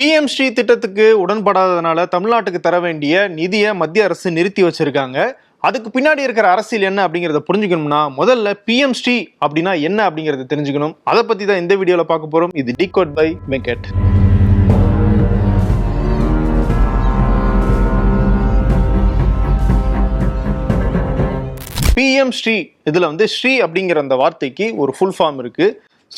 PM Sri திட்டத்துக்கு உடன்படாததுனால தமிழ்நாட்டுக்கு தர வேண்டிய நிதியை மத்திய அரசு நிறுத்தி வச்சிருக்காங்க. அதுக்கு பின்னாடி இருக்கிற அரசியல் என்ன அப்படிங்கிறத புரிஞ்சுக்கணும்னா முதல்ல பிஎம் ஸ்ரீ அப்படின்னா என்ன அப்படிங்கறத தெரிஞ்சுக்கணும். அதை பத்தி தான் இந்த வீடியோல பார்க்க போறோம். இது decode by Venkat PM Shri இதுல வந்து ஸ்ரீ அப்படிங்கிற அந்த வார்த்தைக்கு ஒரு ஃபுல் ஃபார்ம் இருக்கு.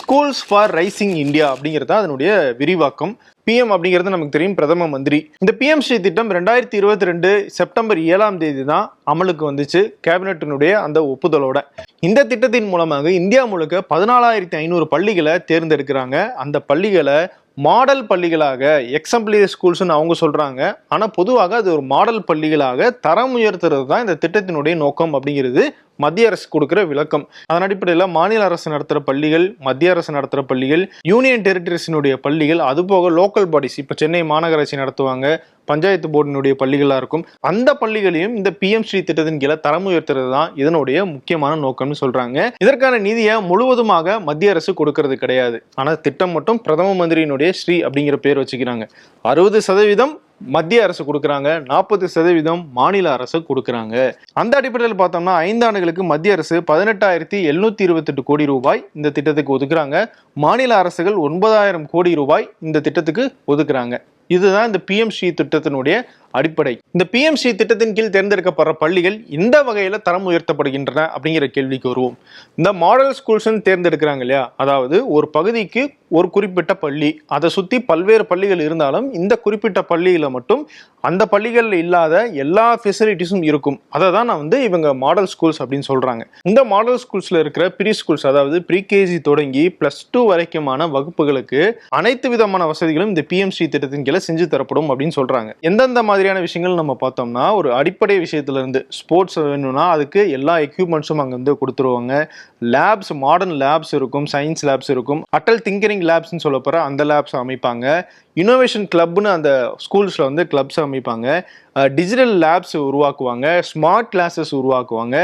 ஸ்கூல்ஸ் ஃபார் ரைசிங் இந்தியா அப்படிங்கிறது அதனுடைய விரிவாக்கம். பிஎம் அப்படிங்கிறது நமக்கு தெரியும் பிரதம மந்திரி. இந்த பிஎம் ஸ்ரீ திட்டம் ரெண்டாயிரத்தி இருபத்தி ரெண்டு செப்டம்பர் ஏழாம் தேதி தான் அமலுக்கு வந்துச்சு கேபினட்டினுடைய அந்த ஒப்புதலோட. இந்த திட்டத்தின் மூலமாக இந்தியா முழுக்க பதினாலாயிரத்தி ஐநூறு பள்ளிகளை தேர்ந்தெடுக்கிறாங்க. அந்த பள்ளிகளை மாடல் பள்ளிகளாக எக்ஸம்பிளரி ஸ்கூல்ஸ்னு அவங்க சொல்கிறாங்க ஆனால் பொதுவாக அது ஒரு மாடல் பள்ளிகளாக தரம் உயர்த்துறது தான் இந்த திட்டத்தினுடைய நோக்கம் அப்படிங்கிறது மத்திய அரசு கொடுக்குற விளக்கம். அதன் அடிப்படையில் மாநில அரசு நடத்துகிற பள்ளிகள் மத்திய அரசு நடத்துகிற பள்ளிகள் யூனியன் டெரிட்டரிஸினுடைய பள்ளிகள் அதுபோக லோக்கல் பாடிஸ் இப்போ சென்னை மாநகராட்சி நடத்துவாங்க பஞ்சாயத்து போர்டினுடைய பள்ளிகளாக இருக்கும். அந்த பள்ளிகளையும் இந்த பிஎம் ஸ்ரீ திட்டத்தின் கீழே தரம் உயர்த்துறது தான் இதனுடைய முக்கியமான நோக்கம்னு சொல்றாங்க. இதற்கான நிதியை முழுவதுமாக மத்திய அரசு கொடுக்கறது கிடையாது. ஆனால் திட்டம் மட்டும் பிரதம மந்திரியினுடைய ஸ்ரீ அப்படிங்கிற பேர் வச்சுக்கிறாங்க. அறுபது சதவீதம் மத்திய அரசு கொடுக்குறாங்க நாற்பது சதவீதம் மாநில அரசு கொடுக்குறாங்க. அந்த அடிப்படையில் பார்த்தோம்னா ஐந்தாண்டுகளுக்கு மத்திய அரசு பதினெட்டாயிரத்தி எழுநூத்தி இருபத்தெட்டு கோடி ரூபாய் இந்த திட்டத்துக்கு ஒதுக்குறாங்க. மாநில அரசுகள் ஒன்பதாயிரம் கோடி ரூபாய் இந்த திட்டத்துக்கு ஒதுக்குறாங்க. இதுதான் இந்த பிஎம் ஸ்ரீ திட்டத்தினுடைய அடிப்படை. இந்த பிஎம்சி திட்டத்தின் கீழ் தேர்ந்தெடுக்கப்படுற பள்ளிகள் இந்த வகையில் தரம் உயர்த்தப்படுகின்றன அப்படிங்கிற கேள்விக்கு வருவோம். இந்த மாடல் ஸ்கூல்ஸ்னு தேர்ந்தெடுக்கிறாங்க இல்லையா? அதாவது ஒரு பகுதிக்கு ஒரு குறிப்பிட்ட பள்ளி அதை சுற்றி பல்வேறு பள்ளிகள் இருந்தாலும் இந்த குறிப்பிட்ட பள்ளியில் மட்டும் அந்த பள்ளிகளில் இல்லாத எல்லா ஃபெசிலிட்டிஸும் இருக்கும். அதை தான் நான் வந்து இவங்க மாடல் ஸ்கூல்ஸ் அப்படின்னு சொல்கிறாங்க இந்த மாடல் ஸ்கூல்ஸில் இருக்கிற ப்ரீ ஸ்கூல்ஸ் அதாவது ப்ரீகேஜி தொடங்கி ப்ளஸ் டூ வரைக்குமான வகுப்புகளுக்கு அனைத்து விதமான வசதிகளும் இந்த பிஎம்சி திட்டத்தின் கீழே செஞ்சு தரப்படும் அப்படின்னு சொல்கிறாங்க எந்தெந்த மாதிரி மாதிரியான விஷயங்கள் நம்ம பார்த்தோம்னா ஒரு அடிப்படை விஷயத்துலேருந்து ஸ்போர்ட்ஸ் வேணும்னா அதுக்கு எல்லா எக்யூப்மெண்ட்ஸும் அங்கே வந்து கொடுத்துருவாங்க. லேப்ஸ் மாடர்ன் லேப்ஸ் இருக்கும் சயின்ஸ் லேப்ஸ் இருக்கும். அட்டல் திங்கரிங் லேப்ஸ்னு சொல்ல போகிற அந்த லேப்ஸ் அமைப்பாங்க. இனோவேஷன் கிளப்னு அந்த ஸ்கூல்ஸில் வந்து கிளப்ஸ் அமைப்பாங்க. டிஜிட்டல் லேப்ஸ் உருவாக்குவாங்க. ஸ்மார்ட் கிளாஸஸ் உருவாக்குவாங்க.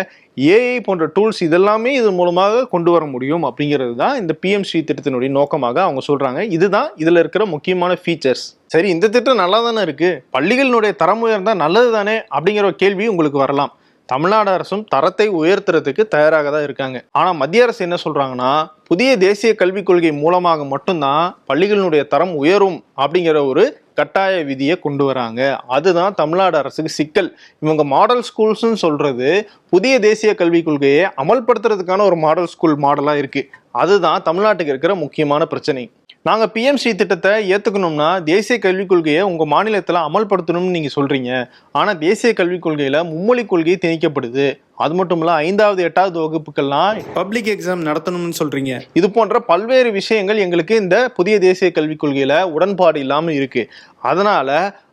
ஏஐ போன்ற டூல்ஸ் இதெல்லாமே இது மூலமாக கொண்டு வர முடியும் அப்படிங்கிறது தான் இந்த பிஎம்சி திட்டத்தினுடைய நோக்கமாக அவங்க சொல்கிறாங்க இதுதான் இதில் இருக்கிற முக்கியமான ஃபீச்சர்ஸ் சரி இந்த திட்டம் நல்லா தானே இருக்குது பள்ளிகளினுடைய தரம் உயர்ந்தால் நல்லது தானே அப்படிங்கிற கேள்வி உங்களுக்கு வரலாம். தமிழ்நாடு அரசும் தரத்தை உயர்த்துறதுக்கு தயாராக தான் இருக்காங்க. ஆனா மத்திய அரசு என்ன சொல்றாங்கன்னா புதிய தேசிய கல்விக் கொள்கை மூலமாக மட்டும்தான் பள்ளிகளினுடைய தரம் உயரும் அப்படிங்கிற ஒரு கட்டாய விதியை கொண்டு வராங்க. அதுதான் தமிழ்நாடு அரசுக்கு சிக்கல். இவங்க மாடல் ஸ்கூல்ஸ்னு சொல்றது புதிய தேசிய கல்விக் கொள்கையை அமல்படுத்துறதுக்கான ஒரு மாடல் ஸ்கூல் மாடலாக இருக்கு. அதுதான் தமிழ்நாட்டுக்கு இருக்கிற முக்கியமான பிரச்சனை. நாங்க பிஎம்சி திட்டத்தை ஏத்துக்கணும்னா தேசிய கல்விக் கொள்கையை உங்க மாநிலத்துல அமல்படுத்தணும்னு நீங்க சொல்றீங்க. ஆனா தேசிய கல்விக் கொள்கையில மும்மொழி கொள்கை திணிக்கப்படுது. அது மட்டும் இல்ல ஐந்தாவது எட்டாவது வகுப்புக்கெல்லாம் பப்ளிக் எக்ஸாம் நடத்தணும்னு சொல்றீங்க. இது போன்ற பல்வேறு விஷயங்கள் எங்களுக்கு இந்த புதிய தேசிய கல்விக் கொள்கையில உடன்பாடு இல்லாம இருக்கு. அதனால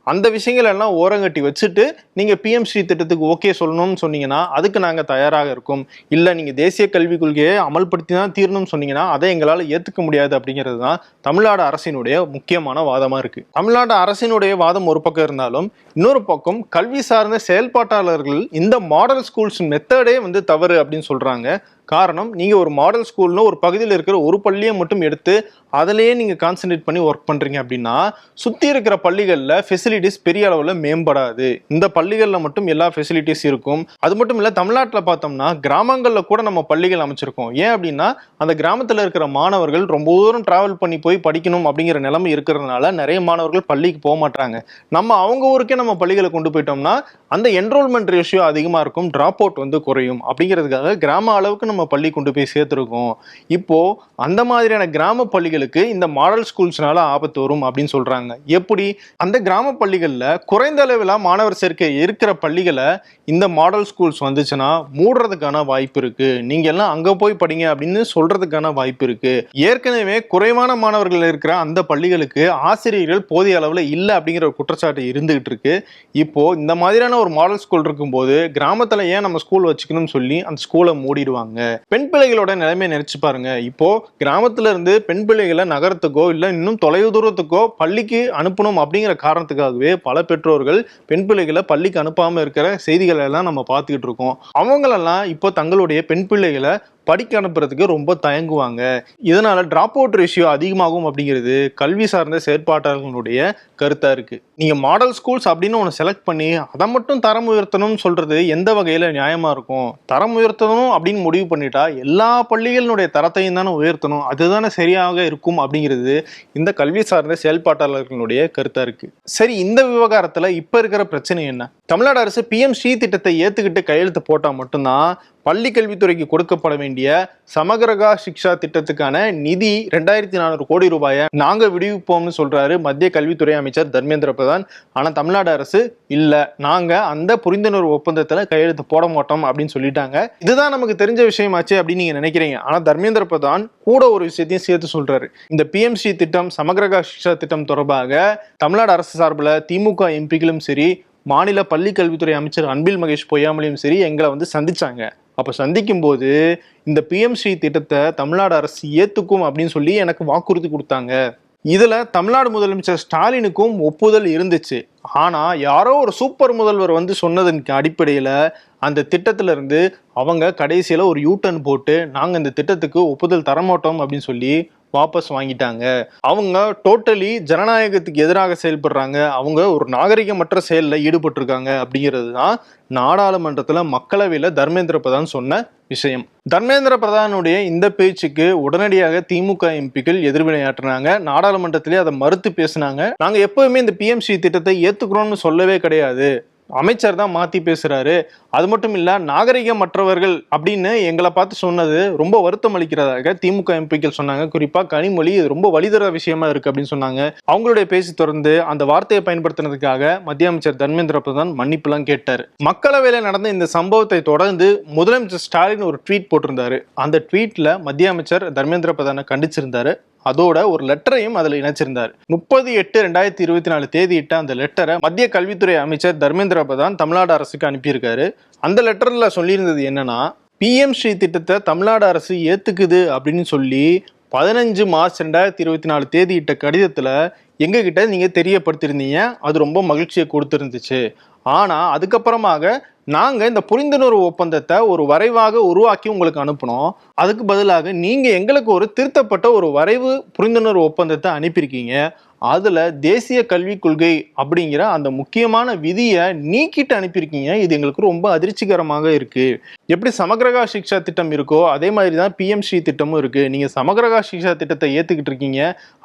அந்த விஷயங்கள் எல்லாம் ஓரங்கட்டி வச்சுட்டு நீங்கள் பிஎம்ஸ்ரீ திட்டத்துக்கு ஓகே சொல்லணும்னு சொன்னீங்கன்னா அதுக்கு நாங்கள் தயாராக இருக்கோம். இல்லை நீங்கள் தேசிய கல்விக் கொள்கையை அமல்படுத்தி தான் தீரணும்னு சொன்னீங்கன்னா அதை எங்களால் ஏற்றுக்க முடியாது அப்படிங்கிறது தான் தமிழ்நாடு அரசினுடைய முக்கியமான வாதமாக இருக்குது தமிழ்நாடு அரசினுடைய வாதம் ஒரு பக்கம் இருந்தாலும் இன்னொரு பக்கம் கல்வி சார்ந்த செயல்பாட்டாளர்கள் இந்த மாடல் ஸ்கூல்ஸ் மெத்தடே வந்து தவறு அப்படின்னு சொல்கிறாங்க காரணம் நீங்கள் ஒரு மாடல் ஸ்கூல்னு ஒரு பகுதியில் இருக்கிற ஒரு பள்ளியை மட்டும் எடுத்து அதிலேயே நீங்கள் கான்சென்ட்ரேட் பண்ணி ஒர்க் பண்ணுறீங்க அப்படின்னா சுற்றி இருக்கிற பள்ளிகளில் ஃபெசிலிட்டிஸ் பெரிய அளவில் மேம்படாது. இந்த பள்ளிகளில் மட்டும் எல்லா ஃபெசிலிட்டிஸ் இருக்கும். அது மட்டும் இல்லை தமிழ்நாட்டில் பார்த்தோம்னா கிராமங்களில் கூட நம்ம பள்ளிகள் அமைச்சிருக்கோம். ஏன் அப்படின்னா அந்த கிராமத்தில் இருக்கிற மாணவர்கள் ரொம்ப தூரம் ட்ராவல் பண்ணி போய் படிக்கணும் அப்படிங்கிற நிலைமை இருக்கிறதுனால நிறைய மாணவர்கள் பள்ளிக்கு போக மாட்டாங்க. நம்ம அவங்க ஊருக்கே நம்ம பள்ளிகளை கொண்டு போயிட்டோம்னா அந்த என்ரோல்மெண்ட் ரேஷியோ அதிகமாக இருக்கும் ட்ராப் அவுட் வந்து குறையும். அப்படிங்கிறதுக்காக கிராம அளவுக்கு நம்ம பள்ளி கொண்டு போய் சேர்த்துருக்கோம். இப்போ அந்த மாதிரியான கிராம பள்ளிகளுக்கு இந்த மாடல் ஸ்கூல்ஸ்னால ஆபத்து வரும் அப்படின்னு சொல்றாங்க. எப்படி? அந்த கிராம பள்ளிகளில் குறைந்த அளவில் மாணவர் சேர்க்கை இருக்கிற பள்ளிகளை இந்த மாடல் ஸ்கூல்ஸ் வந்துச்சுன்னா மூடுறதுக்கான வாய்ப்பு இருக்கு. நீங்க எல்லாம் அங்க போய் படிங்க அப்படின்னு சொல்றதுக்கான வாய்ப்பு இருக்கு. ஏற்கனவே குறைவான மாணவர்கள் இருக்கிற அந்த பள்ளிகளுக்கு ஆசிரியர்கள் போதிய அளவில் இல்லை அப்படிங்கிற ஒரு குற்றச்சாட்டு இருந்துகிட்டு இருக்கு. இப்போ இந்த மாதிரியான ஒரு மாடல் ஸ்கூல் இருக்கும்போது கிராமத்தில் ஏன் நம்ம ஸ்கூல் வச்சுக்கணும்னு சொல்லி அந்த ஸ்கூலை மூடிடுவாங்க? பெண் பிள்ளைகளோட நிலைமையை நினைச்சு பாருங்க. இப்போ கிராமத்துல இருந்து பெண் பிள்ளைகளை நகரத்துக்கோ இல்லை இன்னும் தொலைவு தூரத்துக்கோ பள்ளிக்கு அனுப்பணும் அப்படிங்கிற காரணத்துக்காகவே பல பெற்றோர்கள் பெண் பிள்ளைகளை பள்ளிக்கு அனுப்பாம இருக்கிற செய்திகளை எல்லாம் நம்ம பார்த்துக்கிட்டு இருக்கோம். அவங்களெல்லாம் இப்போ தங்களுடைய பெண் பிள்ளைகளை படிக்க அனுப்புறதுக்கு ரொம்ப தயங்குவாங்க. இதனால டிராப் அவுட் ரேஷியோ அதிகமாகும் அப்படிங்கிறது கல்வி சார்ந்த செயற்பாட்டாளர்களுடைய கருத்தா இருக்கு. நீங்க மாடல் ஸ்கூல்ஸ் அப்படின்னு ஒன்று செலக்ட் பண்ணி அதை மட்டும் தரம் உயர்த்தணும்னு சொல்றது எந்த வகையில நியாயமா இருக்கும்? தரம் உயர்த்தணும் அப்படின்னு முடிவு பண்ணிட்டா எல்லா பள்ளிகளினுடைய தரத்தையும் தானே உயர்த்தணும். அதுதானே சரியாக இருக்கும் அப்படிங்கிறது இந்த கல்வி சார்ந்த செயல்பாட்டாளர்களுடைய கருத்தா இருக்கு. சரி இந்த விவகாரத்துல இப்ப இருக்கிற பிரச்சனை என்ன? தமிழ்நாடு அரசு பிஎம் ஸ்ரீ திட்டத்தை ஏற்றுக்கிட்டு கையெழுத்து போட்டால் மட்டும்தான் பள்ளி கல்வித்துறைக்கு கொடுக்கப்பட வேண்டிய சமகரகா சிக்ஷா திட்டத்துக்கான நிதி ரெண்டாயிரத்தி நானூறு கோடி ரூபாயை நாங்கள் விடுவிப்போம்னு சொல்கிறாரு மத்திய கல்வித்துறை அமைச்சர் தர்மேந்திர பிரதான். ஆனால் தமிழ்நாடு அரசு இல்லை. நாங்கள் அந்த புரிந்துணர்வு ஒப்பந்தத்தில் கையெழுத்து போட மாட்டோம் அப்படின்னு சொல்லிட்டாங்க. இதுதான் நமக்கு தெரிஞ்ச விஷயமாச்சு அப்படின்னு நீங்கள் நினைக்கிறீங்க. ஆனால் தர்மேந்திர பிரதான் கூட ஒரு விஷயத்தையும் சேர்த்து சொல்கிறாரு இந்த பிஎம்சி திட்டம் சமகரகா சிக்ஷா திட்டம் தொடர்பாக தமிழ்நாடு அரசு சார்பில் திமுக எம்பிக்களும் சரி மாநில பள்ளி கல்வித்துறை அமைச்சர் அன்பில் மகேஷ் பொய்யாமலையும் சரி எங்களை வந்து சந்திச்சாங்க. அப்போ சந்திக்கும் போது இந்த பிஎம்சி திட்டத்தை தமிழ்நாடு அரசு ஏத்துக்கும் அப்படின்னு சொல்லி எனக்கு வாக்குறுதி கொடுத்தாங்க. இதில் தமிழ்நாடு முதலமைச்சர் ஸ்டாலினுக்கும் ஒப்புதல் இருந்துச்சு. ஆனால் யாரோ ஒரு சூப்பர் முதல்வர் வந்து சொன்னதன் அடிப்படையில் அந்த திட்டத்திலிருந்து அவங்க கடைசியில் ஒரு யூ டர்ன் போட்டு நாங்கள் இந்த திட்டத்துக்கு ஒப்புதல் தரமாட்டோம் அப்படின்னு சொல்லி வாபஸ் வாங்கிட்டாங்க. அவங்க டோட்டலி ஜனநாயகத்துக்கு எதிராக செயல்படுறாங்க. அவங்க ஒரு நாகரிகமற்ற செயலில் ஈடுபட்டிருக்காங்க அப்படிங்கிறது தான் நாடாளுமன்றத்தில் மக்களவையில் தர்மேந்திர பிரதான் சொன்ன விஷயம். தர்மேந்திர பிரதானுடைய இந்த பேச்சுக்கு உடனடியாக திமுக எம்பிக்கள் எதிர்வினையாற்றினாங்க. நாடாளுமன்றத்திலே அதை மறுத்து பேசினாங்க. நாங்கள் எப்போவுமே இந்த பிஎம்சி திட்டத்தை ஏற்றுக்கிறோம்னு சொல்லவே கிடையாது. அமைச்சர் தான் மாற்றி பேசுகிறாரு அது மட்டும் இல்ல நாகரிகமற்றவர்கள் அப்படின்னு எங்களை பார்த்து சொன்னது ரொம்ப வருத்தம் அளிக்கிறதாக திமுக எம்பிக்கள் சொன்னாங்க. குறிப்பாக கனிமொழி இது ரொம்ப வழிதர விஷயமா இருக்குது அப்படின்னு சொன்னாங்க. அவங்களுடைய பேசி தொடர்ந்து அந்த வார்த்தையை பயன்படுத்தினதுக்காக மத்திய அமைச்சர் தர்மேந்திர பிரதான் மன்னிப்புலாம் கேட்டார். மக்களவையில் நடந்த இந்த சம்பவத்தை தொடர்ந்து முதலமைச்சர் ஸ்டாலின் ஒரு ட்வீட் போட்டிருந்தாரு. அந்த ட்வீட்டில் மத்திய அமைச்சர் தர்மேந்திர பிரதானை கண்டிச்சிருந்தாரு. அதோட ஒரு லெட்டரையும் அதில் இணைச்சிருந்தார். முப்பது எட்டு ரெண்டாயிரத்தி இருபத்தி நாலு தேதியிட்ட அந்த லெட்டரை மத்திய கல்வித்துறை அமைச்சர் தர்மேந்திர பிரதான் தமிழ்நாடு அரசுக்கு அனுப்பியிருக்காரு. அந்த லெட்டரில் சொல்லியிருந்தது என்னன்னா பிஎம் ஸ்ரீ திட்டத்தை தமிழ்நாடு அரசு ஏத்துக்குது அப்படின்னு சொல்லி பதினஞ்சு மார்ச் ரெண்டாயிரத்தி இருபத்தி நாலு தேதியிட்ட கடிதத்தில் எங்ககிட்ட நீங்கள் தெரியப்படுத்திருந்தீங்க அது ரொம்ப மகிழ்ச்சியை கொடுத்துருந்துச்சு. ஆனால் அதுக்கப்புறமாக நாங்கள் இந்த புரிந்துணர்வு ஒப்பந்தத்தை ஒரு வரைவாக உருவாக்கி உங்களுக்கு அனுப்பினோம். அதுக்கு பதிலாக நீங்கள் எங்களுக்கு ஒரு திருத்தப்பட்ட ஒரு வரைவு புரிந்துணர்வு ஒப்பந்தத்தை அனுப்பியிருக்கீங்க. அதில் தேசிய கல்விக் கொள்கை அப்படிங்கிற அந்த முக்கியமான விதியை நீக்கிட்டு அனுப்பியிருக்கீங்க. இது எங்களுக்கு ரொம்ப அதிர்ச்சிகரமாக இருக்குது எப்படி சமகிரகா சிக்ஷா திட்டம் இருக்கோ அதே மாதிரி தான் பிஎம்ஸ்ரீ திட்டமும் இருக்குது நீங்கள் சமகிரகா சிக்ஷா திட்டத்தை ஏற்றுக்கிட்டு இருக்கீங்க.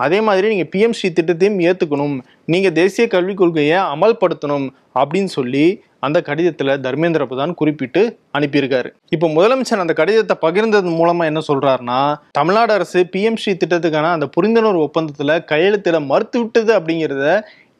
அதே மாதிரி நீங்கள் பிஎம்ஸ்ரீ திட்டத்தையும் ஏற்றுக்கணும் நீங்கள் தேசிய கல்விக் கொள்கையை அமல்படுத்தணும் அப்படின்னு சொல்லி அந்த கடிதத்தில் தர்மேந்திர பிரதான் குறிப்பிட்டு அனுப்பியிருக்காரு. இப்போ முதலமைச்சர் அந்த கடிதத்தை பகிர்ந்தது மூலமா என்ன சொல்றாருன்னா தமிழ்நாடு அரசு பிஎம்சி திட்டத்துக்கான அந்த புரிந்துணர்வு ஒப்பந்தத்துல கையெழுத்திட மறுத்து விட்டது அப்படிங்கிறத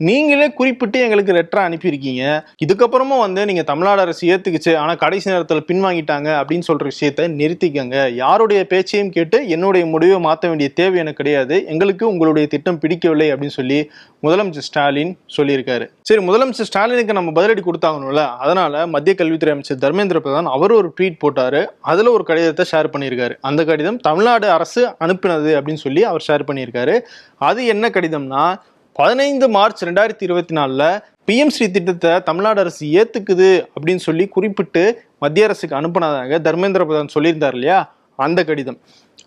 நீங்களே குறிப்பிட்டு எங்களுக்கு லெட்டரை அனுப்பியிருக்கீங்க. இதுக்கப்புறமும் வந்து நீங்கள் தமிழ்நாடு அரசு ஏற்றுக்குச்சு ஆனால் கடைசி நேரத்தில் பின்வாங்கிட்டாங்க அப்படின்னு சொல்கிற விஷயத்தை நிறுத்திக்கங்க. யாருடைய பேச்சையும் கேட்டு என்னுடைய முடிவை மாற்ற வேண்டிய தேவை எனக்கு கிடையாது. எங்களுக்கு உங்களுடைய திட்டம் பிடிக்கவில்லை அப்படின்னு சொல்லி முதலமைச்சர் ஸ்டாலின் சொல்லியிருக்காரு. சரி முதலமைச்சர் ஸ்டாலினுக்கு நம்ம பதிலடி கொடுத்தாகணும்ல அதனால மத்திய கல்வித்துறை அமைச்சர் தர்மேந்திர பிரதான் அவர் ஒரு ட்வீட் போட்டாரு. அதில் ஒரு கடிதத்தை ஷேர் பண்ணியிருக்காரு. அந்த கடிதம் தமிழ்நாடு அரசு அனுப்பினது அப்படின்னு சொல்லி அவர் ஷேர் பண்ணியிருக்காரு. அது என்ன கடிதம்னா பதினைந்து மார்ச் ரெண்டாயிரத்தி இருபத்தி நாலில் பிஎம்ஸ்ரீ திட்டத்தை தமிழ்நாடு அரசு ஏற்றுக்குது அப்படின்னு சொல்லி குறிப்பிட்டு மத்திய அரசுக்கு அனுப்பினதாக தர்மேந்திர பிரதான் சொல்லியிருந்தார் இல்லையா? அந்த கடிதம்.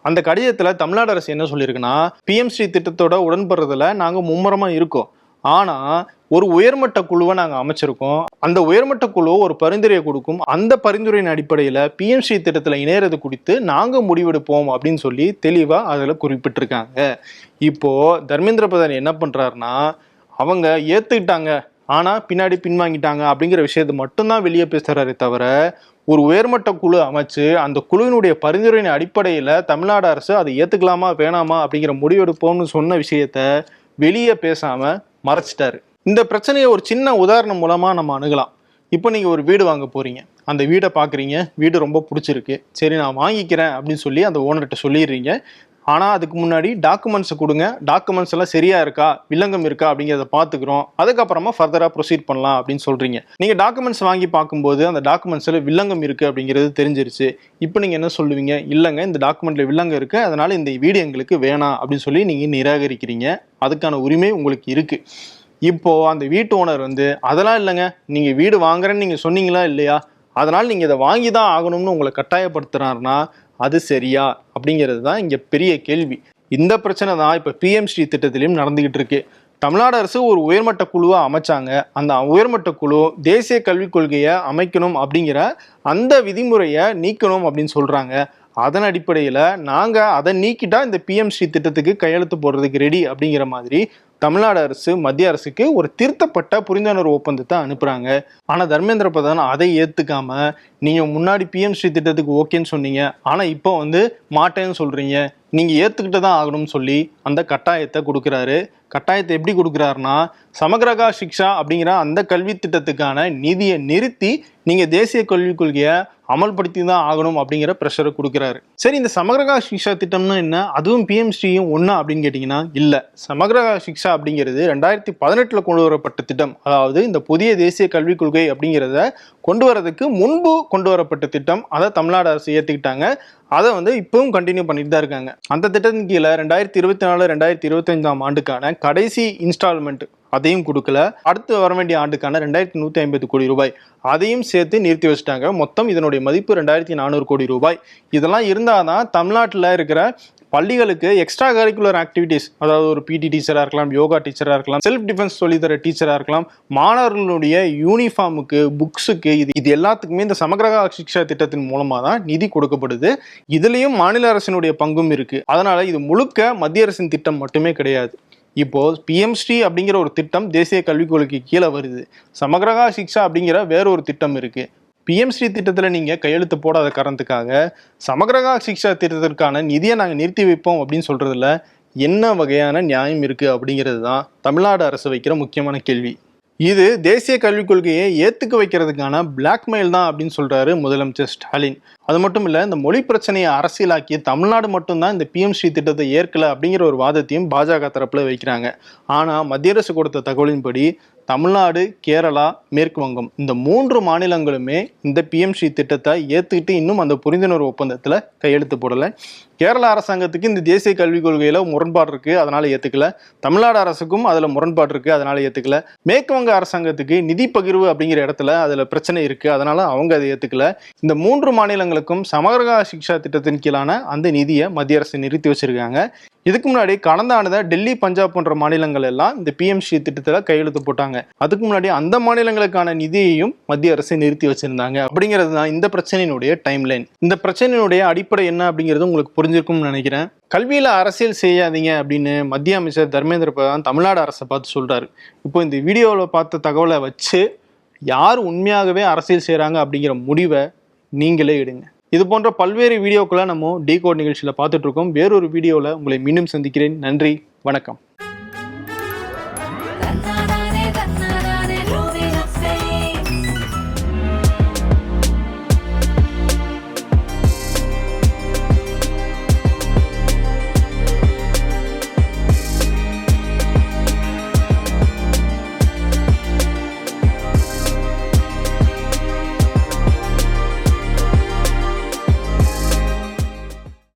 அந்த கடிதத்தில் தமிழ்நாடு அரசு என்ன சொல்லியிருக்குன்னா பிஎம்ஸ்ரீ திட்டத்தோட உடன்படுறதுல நாங்கள் மும்முரமாக இருக்கோம். ஆனால் ஒரு உயர்மட்ட குழுவை நாங்கள் அமைச்சிருக்கோம். அந்த உயர்மட்ட குழு ஒரு பரிந்துரையை கொடுக்கும். அந்த பரிந்துரையின் அடிப்படையில் பிஎம்சி திட்டத்தில் இணையறது குறித்து நாங்கள் முடிவெடுப்போம் அப்படின்னு சொல்லி தெளிவாக அதில் குறிப்பிட்டிருக்காங்க. இப்போ தர்மேந்திர பிரதான் என்ன பண்ணுறாருன்னா அவங்க ஏற்றுக்கிட்டாங்க ஆனால் பின்னாடி பின்வாங்கிட்டாங்க அப்படிங்கிற விஷயத்தை மட்டும்தான் வெளியே பேசுகிறாரே தவிர ஒரு உயர்மட்ட குழு அமைச்சு அந்த குழுவினுடைய பரிந்துரையின் அடிப்படையில் தமிழ்நாடு அரசு அதை ஏற்றுக்கலாமா வேணாமா அப்படிங்கிற முடிவெடுப்போம்னு சொன்ன விஷயத்த வெளியே பேசாமல் மறைச்சிட்டாரு. இந்த பிரச்சனையை ஒரு சின்ன உதாரணம் மூலமாக நம்ம அணுகலாம். இப்போ நீங்கள் ஒரு வீடு வாங்க போகிறீங்க அந்த வீடை பார்க்குறீங்க. வீடு ரொம்ப பிடிச்சிருக்கு. சரி நான் வாங்கிக்கிறேன் அப்படின்னு சொல்லி அந்த ஓனர்கிட்ட சொல்லிடுறீங்க. ஆனால் அதுக்கு முன்னாடி டாக்குமெண்ட்ஸை கொடுங்க. டாக்குமெண்ட்ஸ் எல்லாம் சரியா இருக்கா? வில்லங்கம் இருக்கா? அப்படிங்கிறத பார்த்துக்கிறோம். அதுக்கப்புறமா ஃபர்தராக ப்ரொசீட் பண்ணலாம் அப்படின்னு சொல்கிறீங்க நீங்கள் டாக்குமெண்ட்ஸ் வாங்கி பார்க்கும்போது அந்த டாக்குமெண்ட்ஸில் வில்லங்கம் இருக்குது அப்படிங்கிறது தெரிஞ்சிருச்சு. இப்போ நீங்கள் என்ன சொல்லுவீங்க? இல்லைங்க இந்த டாக்குமெண்ட்டில் வில்லங்கம் இருக்குது அதனால் இந்த வீடு எங்களுக்கு வேணாம் அப்படின்னு சொல்லி நீங்கள் நிராகரிக்கிறீங்க. அதுக்கான உரிமை உங்களுக்கு இருக்குது இப்போது அந்த வீட்டு ஓனர் வந்து அதெல்லாம் இல்லைங்க. நீங்கள் வீடு வாங்குறேன்னு நீங்கள் சொன்னீங்களா இல்லையா? அதனால் நீங்கள் இதை வாங்கி தான் ஆகணும்னு உங்களை கட்டாயப்படுத்துறாருன்னா அது சரியா? அப்படிங்கிறது தான் இங்கே பெரிய கேள்வி. இந்த பிரச்சனை தான் இப்போ பிஎம் ஸ்ரீ திட்டத்திலையும் நடந்துக்கிட்டு இருக்கு. தமிழ்நாடு அரசு ஒரு உயர்மட்ட குழுவை அமைச்சாங்க. அந்த உயர்மட்ட குழு தேசிய கல்விக் கொள்கையை அமைக்கணும் அப்படிங்கிற அந்த விதிமுறையை நீக்கணும் அப்படின்னு சொல்கிறாங்க அதன் அடிப்படையில் நாங்கள் அதை நீக்கிட்டா இந்த பிஎம் ஸ்ரீ திட்டத்துக்கு கையெழுத்து போடுறதுக்கு ரெடி அப்படிங்கிற மாதிரி தமிழ்நாடு அரசு மத்திய அரசுக்கு ஒரு திருத்தப்பட்ட புரிந்துணர்வு ஒப்பந்தத்தை அனுப்புகிறாங்க ஆனால் தர்மேந்திர பிரதான் அதை ஏற்றுக்காம நீங்கள் முன்னாடி பிஎம்ஸ்ரீ திட்டத்துக்கு ஓகேன்னு சொன்னீங்க. ஆனால் இப்போ வந்து மாட்டேன்னு சொல்கிறீங்க நீங்கள் ஏற்றுக்கிட்டு தான் ஆகணும்னு சொல்லி அந்த கட்டாயத்தை கொடுக்குறாரு. கட்டாயத்தை எப்படி கொடுக்குறாருன்னா சமகிரகா சிக்ஷா அப்படிங்கிற அந்த கல்வி திட்டத்துக்கான நிதியை நிறுத்தி நீங்கள் தேசிய கல்விக் கொள்கையை அமல்படுத்தி தான் ஆகணும் அப்படிங்கிற ப்ரெஷரை கொடுக்குறாரு. சரி இந்த சமகிரகா சிக்ஷா திட்டம்னா என்ன? அதுவும் பிஎம் ஒன்றா அப்படின்னு கேட்டிங்கன்னா இல்லை. சமகிரகா சிக்ஷா அப்படிங்கிறது ரெண்டாயிரத்தி பதினெட்டில் கொண்டு வரப்பட்ட திட்டம். அதாவது இந்த புதிய தேசிய கல்விக் கொள்கை அப்படிங்கிறத கொண்டு வரதுக்கு முன்பு கொண்டு வரப்பட்ட திட்டம். அதை தமிழ்நாடு அரசு ஏற்றுக்கிட்டாங்க அதை வந்து இப்பவும் கண்டினியூ பண்ணிட்டு தான் இருக்காங்க. அந்த திட்டத்தின் கீழே ரெண்டாயிரத்தி இருபத்தி நாலு ரெண்டாயிரத்தி இருபத்தஞ்சாம் ஆண்டுக்கான கடைசி இன்ஸ்டால்மெண்ட் அதையும் கொடுக்கல. அடுத்து வர வேண்டிய ஆண்டுக்கான ரெண்டாயிரத்தி நூற்றி ஐம்பது கோடி ரூபாய் அதையும் சேர்த்து நிறுத்தி வச்சுட்டாங்க. மொத்தம் இதனுடைய மதிப்பு ரெண்டாயிரத்தி நானூறு கோடி ரூபாய். இதெல்லாம் இருந்தால் தான் தமிழ்நாட்டில் இருக்கிற பள்ளிகளுக்கு எக்ஸ்ட்ரா கரிக்குலர் ஆக்டிவிட்டீஸ் அதாவது ஒரு பிடி டீச்சராக இருக்கலாம் யோகா டீச்சராக இருக்கலாம் செல்ஃப் டிஃபென்ஸ் சொல்லித்தர டீச்சராக இருக்கலாம் மாணவர்களுடைய யூனிஃபார்முக்கு புக்ஸுக்கு இது இது எல்லாத்துக்குமே இந்த சமகிரகா சிக்ஷா திட்டத்தின் மூலமாக தான் நிதி கொடுக்கப்படுது. இதுலேயும் மாநில அரசினுடைய பங்கும் இருக்குது அதனால் இது முழுக்க மத்திய அரசின் திட்டம் மட்டுமே கிடையாது. இப்போ பிஎம்ஸ்ரீ அப்படிங்கிற ஒரு திட்டம் தேசிய கல்விக் கொள்கைக்கு கீழே வருது. சமகிரகா சிக்ஷா அப்படிங்கிற வேற ஒரு திட்டம் இருக்கு. பிஎம்ஸ்ரீ திட்டத்தில் நீங்கள் கையெழுத்து போடாத காரணத்துக்காக சமகிரகா சிக்ஷா திட்டத்திற்கான நிதியை நாங்கள் நிறுத்தி வைப்போம் அப்படின்னு சொல்கிறதுல என்ன வகையான நியாயம் இருக்குது அப்படிங்கிறது தான் தமிழ்நாடு அரசு வைக்கிற முக்கியமான கேள்வி. இது தேசிய கல்விக் கொள்கையை ஏற்றுக்க வைக்கிறதுக்கான பிளாக்மெயில் தான் அப்படின்னு சொல்கிறாரு முதலமைச்சர் ஸ்டாலின். அது மட்டும் இல்லை இந்த மொழி பிரச்சனையை அரசியலாக்கி தமிழ்நாடு மட்டும்தான் இந்த பிஎம்ஸ்ரீ திட்டத்தை ஏற்கலை அப்படிங்கிற ஒரு வாதத்தையும் பாஜக தரப்பில் வைக்கிறாங்க. ஆனால் மத்திய அரசு கொடுத்த தகவலின்படி தமிழ்நாடு கேரளா மேற்கு வங்கம் இந்த மூன்று மாநிலங்களுமே இந்த பிஎம்சி திட்டத்தை ஏற்றுக்கிட்டு இன்னும் அந்த புரிந்துணர்வு ஒப்பந்தத்தில் கையெழுத்து போடலை. கேரள அரசாங்கத்துக்கு இந்த தேசிய கல்விக் கொள்கையில் முரண்பாடு இருக்குது அதனால் ஏத்துக்கல. தமிழ்நாடு அரசுக்கும் அதில் முரண்பாடு இருக்குது அதனால் ஏத்துக்கல. மேற்கு வங்க அரசாங்கத்துக்கு நிதி பகிர்வு அப்படிங்கிற இடத்துல அதில் பிரச்சனை இருக்குது அதனால் அவங்க அதை ஏத்துக்கல. இந்த மூன்று மாநிலங்களுக்கும் சமகரகா சிக்ஷா திட்டத்தின் கீழான அந்த நிதியை மத்திய அரசு நிறுத்தி வச்சிருக்காங்க. இதுக்கு முன்னாடி கடந்த ஆண்டு டெல்லி பஞ்சாப் போன்ற மாநிலங்கள் எல்லாம் இந்த பிஎம்சி திட்டத்தில் கையெழுத்து போட்டாங்க. அதுக்கு முன்னாடி அந்த மாநிலங்களுக்கான நிதியையும் மத்திய அரசு நிறுத்தி வச்சிருந்தாங்க. அப்படிங்கிறது தான் இந்த பிரச்சனையினுடைய டைம் லைன் இந்த பிரச்சனையினுடைய அடிப்படை என்ன அப்படிங்கிறது உங்களுக்கு புரிஞ்சிருக்கும்னு நினைக்கிறேன். கல்வியில் அரசியல் செய்யாதீங்க அப்படின்னு மத்திய அமைச்சர் தர்மேந்திர பிரதான் தமிழ்நாடு அரசை பார்த்து சொல்கிறாரு இப்போ இந்த வீடியோவில் பார்த்த தகவலை வச்சு யார் உண்மையாகவே அரசியல் செய்கிறாங்க அப்படிங்கிற முடிவை நீங்களே எடுங்க. இது போன்ற பல்வேறு வீடியோக்களை நம்ம டீகோட் நிகழ்ச்சியில் பார்த்துட்ருக்கோம். வேறொரு வீடியோவில் உங்களை மீண்டும் சந்திக்கிறேன். நன்றி. வணக்கம்.